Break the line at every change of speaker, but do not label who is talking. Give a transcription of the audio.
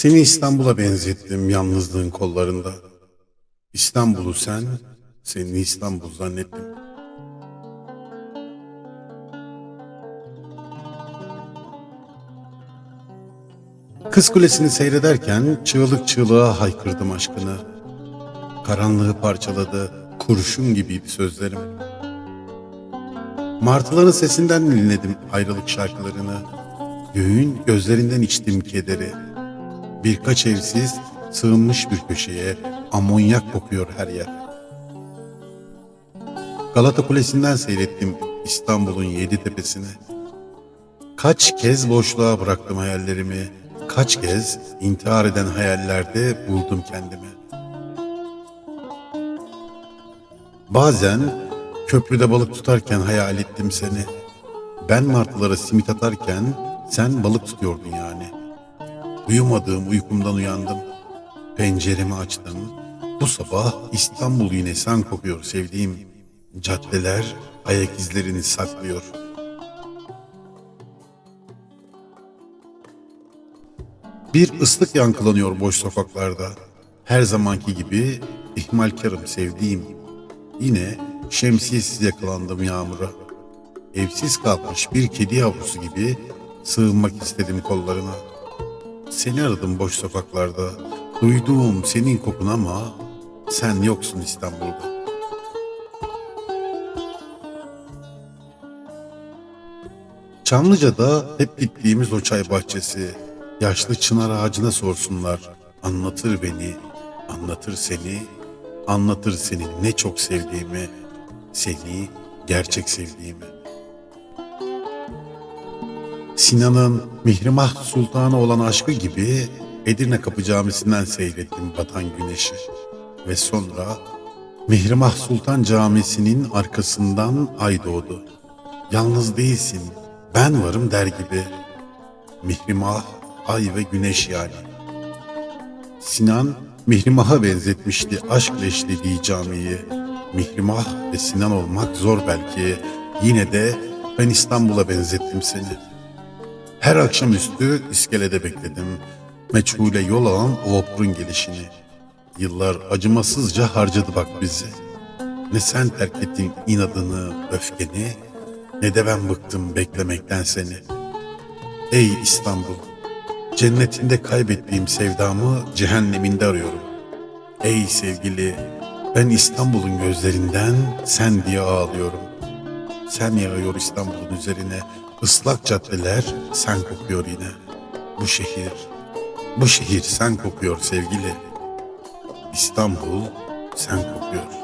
Seni İstanbul'a benzettim yalnızlığın kollarında. İstanbul'u sen, seni İstanbul zannettim. Kız Kulesi'ni seyrederken çığlık çığlığa haykırdım aşkını. Karanlığı parçaladı, kurşun gibiydi sözlerim. Martıların sesinden dinledim ayrılık şarkılarını. Göğün gözlerinden içtim kederi. Birkaç evsiz sığınmış bir köşeye amonyak kokuyor her yer. Galata Kulesi'nden seyrettim İstanbul'un yedi tepesini. Kaç kez boşluğa bıraktım hayallerimi, kaç kez intihar eden hayallerde buldum kendimi. Bazen köprüde balık tutarken hayal ettim seni. Ben martılara simit atarken sen balık tutuyordun yani. Uyumadığım uykumdan uyandım. Penceremi açtım. Bu sabah İstanbul yine sen kokuyor sevdiğim. Caddeler ayak izlerini saklıyor. Bir ıslık yankılanıyor boş sokaklarda. Her zamanki gibi ihmalkarım sevdiğim. Yine şemsiyesiz yakalandım yağmura. Evsiz kalmış bir kedi yavrusu gibi sığınmak istedim kollarına. Seni aradım boş sokaklarda. Duyduğum senin kokun ama sen yoksun İstanbul'da. Çamlıca'da hep gittiğimiz o çay bahçesi, yaşlı çınar ağacına sorsunlar. Anlatır beni, anlatır seni, anlatır seni ne çok sevdiğimi, seni gerçek sevdiğimi. Sinan'ın Mihrimah Sultan'a olan aşkı gibi Edirne Kapı Camisi'nden seyrettim batan güneşi. Ve sonra Mihrimah Sultan Camisi'nin arkasından ay doğdu. Yalnız değilsin, ben varım der gibi. Mihrimah, ay ve güneş yani. Sinan, Mihrimah'a benzetmişti aşkla işlediği camiyi. Mihrimah ve Sinan olmak zor belki. Yine de ben İstanbul'a benzettim seni.'' Her akşamüstü iskelede bekledim. Meçhule yol alan o vapurun gelişini. Yıllar acımasızca harcadı bak bizi. Ne sen terk ettin inadını, öfkeni, ne de ben bıktım beklemekten seni. Ey İstanbul, cennetinde kaybettiğim sevdamı cehenneminde arıyorum. Ey sevgili, ben İstanbul'un gözlerinden sen diye ağlıyorum. Sen yağıyor İstanbul'un üzerine. Islak caddeler sen kokuyor yine. Bu şehir, bu şehir sen kokuyor sevgili. İstanbul sen kokuyor.